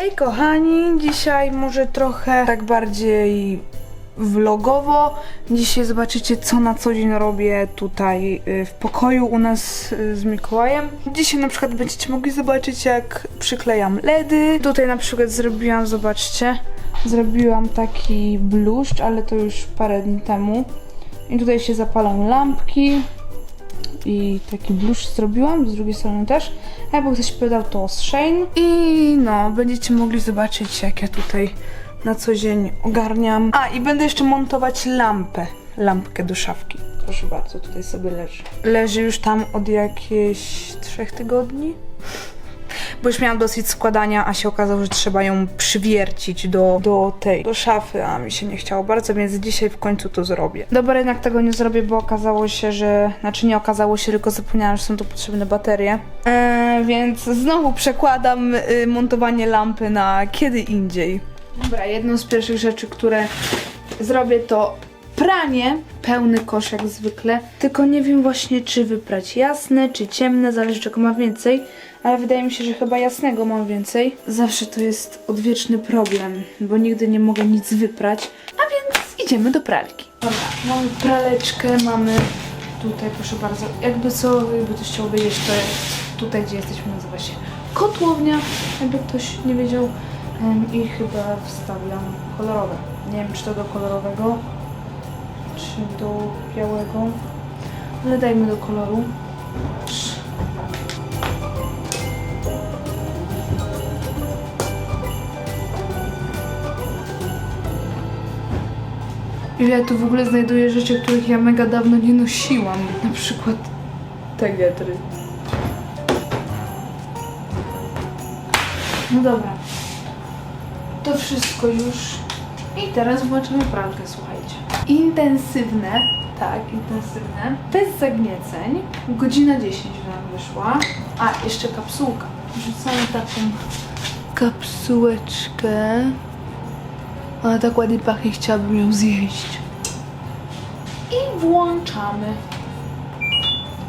Hej kochani, dzisiaj może trochę tak bardziej vlogowo. Dzisiaj zobaczycie co na co dzień robię tutaj y, w pokoju u nas y, z Mikołajem. Dzisiaj na przykład będziecie mogli zobaczyć jak przyklejam LEDy. Tutaj na przykład zrobiłam, zobaczcie, zrobiłam taki bluszcz, ale to już parę dni temu. I tutaj się zapalą lampki i taki bluszcz zrobiłam, z drugiej strony też. A jakby ktoś pytał, to Shane. I no, będziecie mogli zobaczyć, jak ja tutaj na co dzień ogarniam. A, i będę jeszcze montować lampę. Lampkę do szafki. Proszę bardzo, tutaj sobie leży. Leży już tam od jakichś trzech tygodni. Bo już miałam dosyć składania, a się okazało, że trzeba ją przywiercić do, do tej, do szafy, a mi się nie chciało bardzo, więc dzisiaj w końcu to zrobię. Dobra, jednak tego nie zrobię, bo okazało się, że, znaczy nie okazało się, tylko zapomniałam, że są tu potrzebne baterie. Eee, więc znowu przekładam y, montowanie lampy na kiedy indziej. Dobra, jedną z pierwszych rzeczy, które zrobię to pranie, pełny kosz jak zwykle, tylko nie wiem właśnie czy wyprać jasne, czy ciemne, zależy czego mam więcej, ale wydaje mi się, że chyba jasnego mam więcej. Zawsze to jest odwieczny problem, bo nigdy nie mogę nic wyprać, a więc idziemy do pralki. Dobra, mamy praleczkę, mamy tutaj proszę bardzo, jakby co, jakby ktoś chciał wiedzieć, to tutaj gdzie jesteśmy nazywa się kotłownia, jakby ktoś nie wiedział i chyba wstawiam kolorowe. Nie wiem czy to do kolorowego, czy do białego, ale dajmy do koloru. Ile ja tu w ogóle znajduję rzeczy, których ja mega dawno nie nosiłam. Na przykład te getry. No dobra. To wszystko już. I teraz włączymy pralkę, słuchajcie. Intensywne, tak, intensywne, bez zagnieceń. Godzina 10 nam wyszła. A, jeszcze kapsułka. Wrzucamy taką kapsułeczkę. Ona tak ładnie pachnie, chciałabym ją zjeść. I włączamy.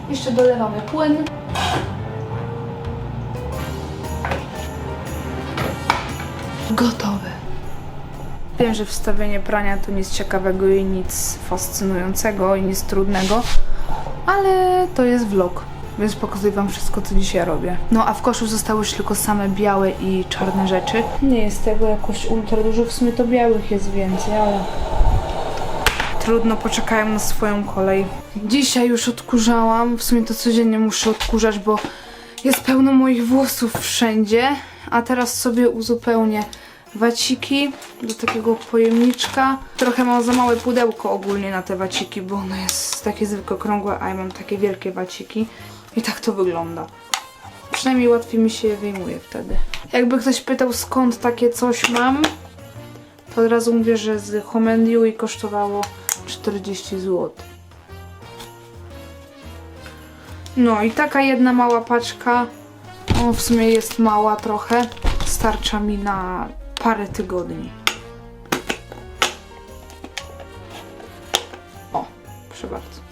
Jeszcze dolewamy płyn. Gotowe. Wiem, że wstawienie prania to nic ciekawego i nic fascynującego i nic trudnego, ale to jest vlog, więc pokazuję wam wszystko, co dzisiaj robię. No a w koszu zostały już tylko same białe i czarne rzeczy. Nie jest tego jakoś ultra dużo, w sumie to białych jest więcej, ale trudno, poczekają na swoją kolej. Dzisiaj już odkurzałam, w sumie to codziennie muszę odkurzać, bo jest pełno moich włosów wszędzie, a teraz sobie uzupełnię waciki do takiego pojemniczka. Trochę mam za małe pudełko ogólnie na te waciki, bo ono jest takie zwykle okrągłe, a ja mam takie wielkie waciki. I tak to wygląda. Przynajmniej łatwiej mi się je wyjmuje wtedy. Jakby ktoś pytał skąd takie coś mam, to od razu mówię, że z Homendiu i kosztowało 40 zł. No i taka jedna mała paczka, o, w sumie jest mała trochę, starcza mi na parę tygodni. O, proszę bardzo.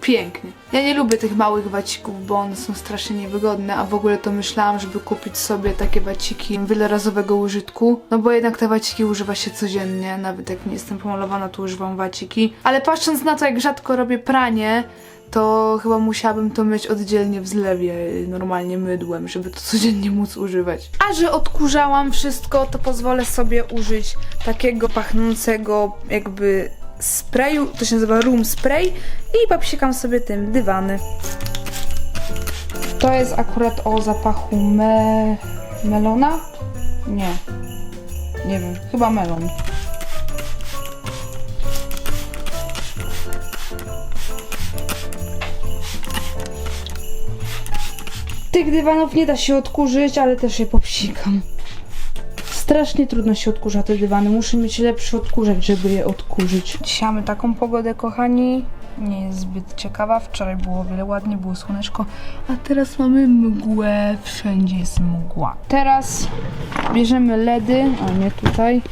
Pięknie. Ja nie lubię tych małych wacików, bo one są strasznie niewygodne, a w ogóle to myślałam, żeby kupić sobie takie waciki wielorazowego użytku, no bo jednak te waciki używa się codziennie, nawet jak nie jestem pomalowana, to używam waciki. Ale patrząc na to, jak rzadko robię pranie, to chyba musiałabym to myć oddzielnie w zlewie, normalnie mydłem, żeby to codziennie móc używać. A że odkurzałam wszystko, to pozwolę sobie użyć takiego pachnącego jakby sprayu, to się nazywa room spray i popsikam sobie tym dywany. To jest akurat o zapachu me... melona? Nie. Nie wiem, chyba melon. Tych dywanów nie da się odkurzyć, ale też je popsikam. Strasznie trudno się odkurza te dywany. Muszę mieć lepszy odkurzacz, żeby je odkurzyć. Dzisiaj mamy taką pogodę, kochani. Nie jest zbyt ciekawa. Wczoraj było o wiele ładnie, było słoneczko, a teraz mamy mgłę. Wszędzie jest mgła. Teraz bierzemy LEDy, a nie tutaj.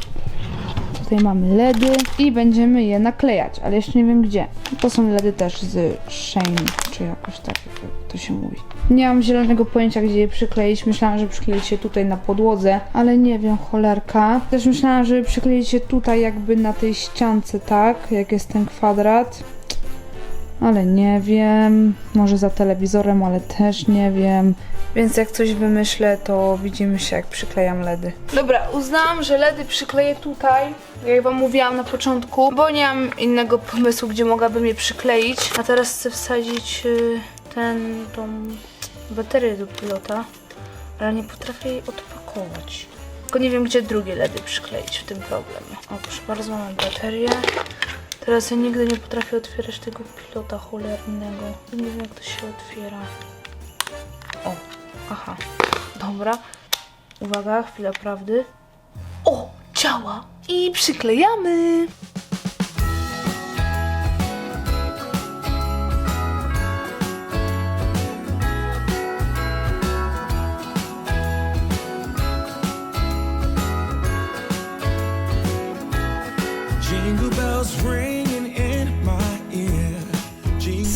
Tutaj mamy LEDy i będziemy je naklejać, ale jeszcze nie wiem gdzie. To są LEDy też z Shane, czy jakoś tak to się mówi. Nie mam zielonego pojęcia, gdzie je przykleić. Myślałam, że przykleić się tutaj na podłodze, ale nie wiem, cholerka. Też myślałam, żeby przykleić się tutaj jakby na tej ściance, tak? Jak jest ten kwadrat. Ale nie wiem. Może za telewizorem, ale też nie wiem. Więc jak coś wymyślę, to widzimy się jak przyklejam LEDy. Dobra, uznałam, że LEDy przykleję tutaj, jak wam mówiłam na początku, bo nie mam innego pomysłu, gdzie mogłabym je przykleić. A teraz chcę wsadzić y, ten, tą baterię do pilota, ale nie potrafię jej odpakować. Tylko nie wiem, gdzie drugie LEDy przykleić, w tym problem. O, proszę bardzo, mam baterię. Teraz ja nigdy nie potrafię otwierać tego pilota cholernego. Nie wiem, jak to się otwiera. O, aha. Dobra. Uwaga, chwila prawdy. O, działa! I przyklejamy!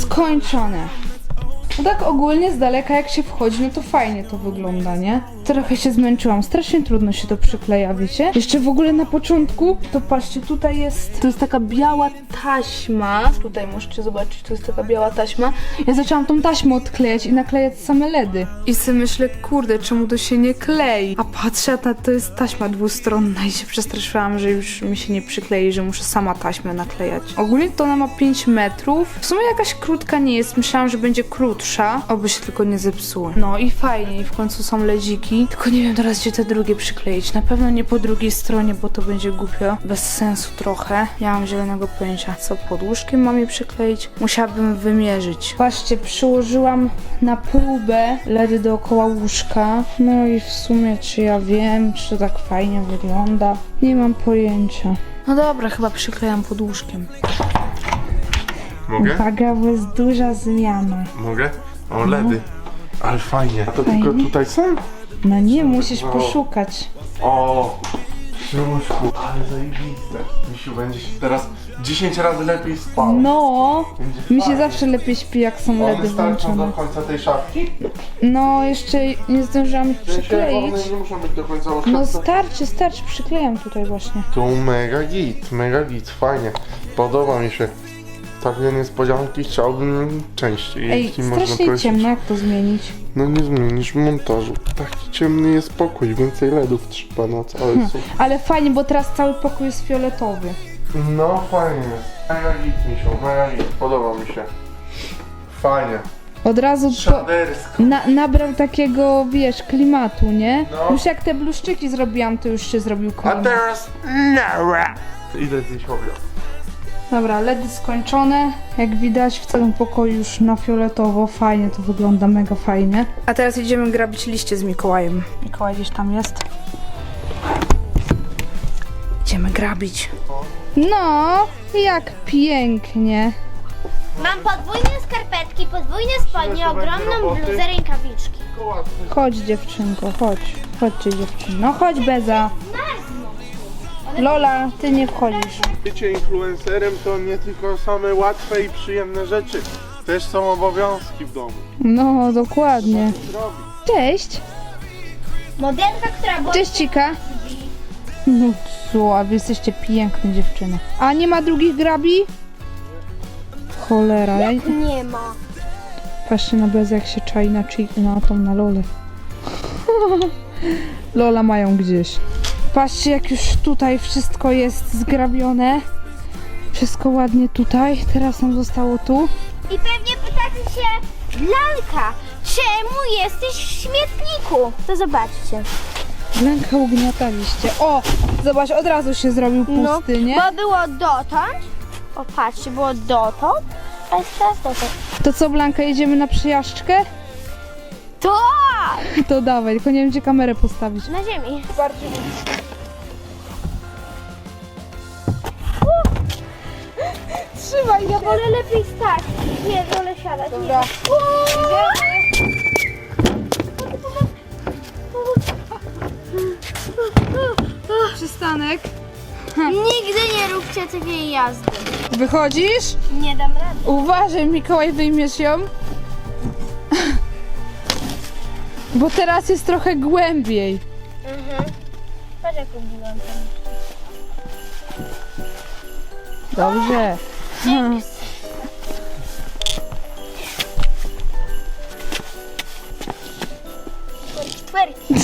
Skończone. No tak ogólnie z daleka jak się wchodzi, no to fajnie to wygląda, nie? Trochę się zmęczyłam, strasznie trudno się to przykleja, wiecie? Jeszcze w ogóle na początku, to patrzcie, tutaj jest, to jest taka biała taśma. Tutaj możecie zobaczyć, to jest taka biała taśma. Ja zaczęłam tą taśmę odklejać i naklejać same LEDy. I sobie myślę, kurde, czemu to się nie klei? A patrzę, ta, to jest taśma dwustronna i się przestraszyłam, że już mi się nie przyklei, że muszę sama taśmę naklejać. Ogólnie to ona ma 5 metrów. W sumie jakaś krótka nie jest, myślałam, że będzie krótsza, oby się tylko nie zepsuły. No i fajnie, i w końcu są ledziki. Tylko nie wiem teraz, gdzie te drugie przykleić. Na pewno nie po drugiej stronie, bo to będzie głupio. Bez sensu trochę. Ja mam zielonego pojęcia. Co, pod łóżkiem mam je przykleić? Musiałabym wymierzyć. Patrzcie, przyłożyłam na próbę LEDy dookoła łóżka. No i w sumie, czy ja wiem, czy tak fajnie wygląda? Nie mam pojęcia. No dobra, chyba przyklejam pod łóżkiem. Mogę? Uwaga, bo jest duża zmiana. Mogę? O, LEDy. Ale fajnie. A to Fajnie. tylko tutaj są? No nie, musisz O. poszukać. O, łóżku. Ale zajebiste. Misiu, będzie się teraz 10 razy lepiej spał. No, Będzie mi się fajnie. zawsze lepiej śpi, jak są One LEDy starczą do włączone. końca tej szafki? No, jeszcze nie zdążyłam ich W sensie przykleić. one nie muszą być do końca. No starczy, starczy, przyklejam tutaj właśnie. Tu mega git, mega git, fajnie. Podoba mi się. Takie niespodzianki chciałbym częściej, Ej, jeśli można strasznie prosić. ciemno, jak to zmienić? No nie zmienisz montażu. Taki ciemny jest pokój, więcej LEDów trzeba na cały Hm. sufit. Ale fajnie, bo teraz cały pokój jest fioletowy. No fajnie. Mega git misiu, mega git, podoba mi się. Fajnie. Od razu po, na, nabrał takiego, wiesz, klimatu, nie? No. Już jak te bluszczyki zrobiłam, to już się zrobił A klimat. teraz Nara. Idę zjeść obiad. Dobra, LEDy skończone. Jak widać w całym pokoju już na fioletowo. Fajnie to wygląda, mega fajnie. A teraz idziemy grabić liście z Mikołajem. Mikołaj gdzieś tam jest. Idziemy grabić. No, jak pięknie. Mam podwójne skarpetki, podwójne spodnie, ogromną bluzę, rękawiczki. Chodź dziewczynko, chodź. Chodźcie dziewczyno. No chodź Beza. Lola, ty nie wchodzisz. Bycie influencerem to nie tylko same łatwe i przyjemne rzeczy. Też są obowiązki w domu. No, dokładnie. Robi. Cześć. Modelka, która była... Cześć Cika. No co, a wy jesteście piękne dziewczyny. A nie ma drugich grabi? Cholera, ja... Nie ma. patrzcie na Bezę jak się czai na, chi... na tą, na Lolę. Lola mają gdzieś. Patrzcie jak już tutaj wszystko jest zgrabione. Wszystko ładnie tutaj. Teraz nam zostało tu. I pewnie pytacie się, Blanka, czemu jesteś w śmietniku? To zobaczcie. Blanka ugniataliście. O! Zobacz, od razu się zrobił pusty, nie? Bo było dotąd. O, patrzcie, było dotąd, a jest teraz dotąd. To co, Blanka, jedziemy na przejażdżkę? To! To dawaj, tylko nie wiem gdzie kamerę postawić. Na ziemi. Bardziej. Trzymaj, Ja wolę lepiej stać. Nie, wolę siadać. Dobra. Przystanek. Nigdy nie róbcie takiej jazdy. Wychodzisz? Nie dam rady. Uważaj, Mikołaj, wyjmiesz ją. Bo teraz jest trochę głębiej. Mhm. Patrz tam. Dobrze. Twerki.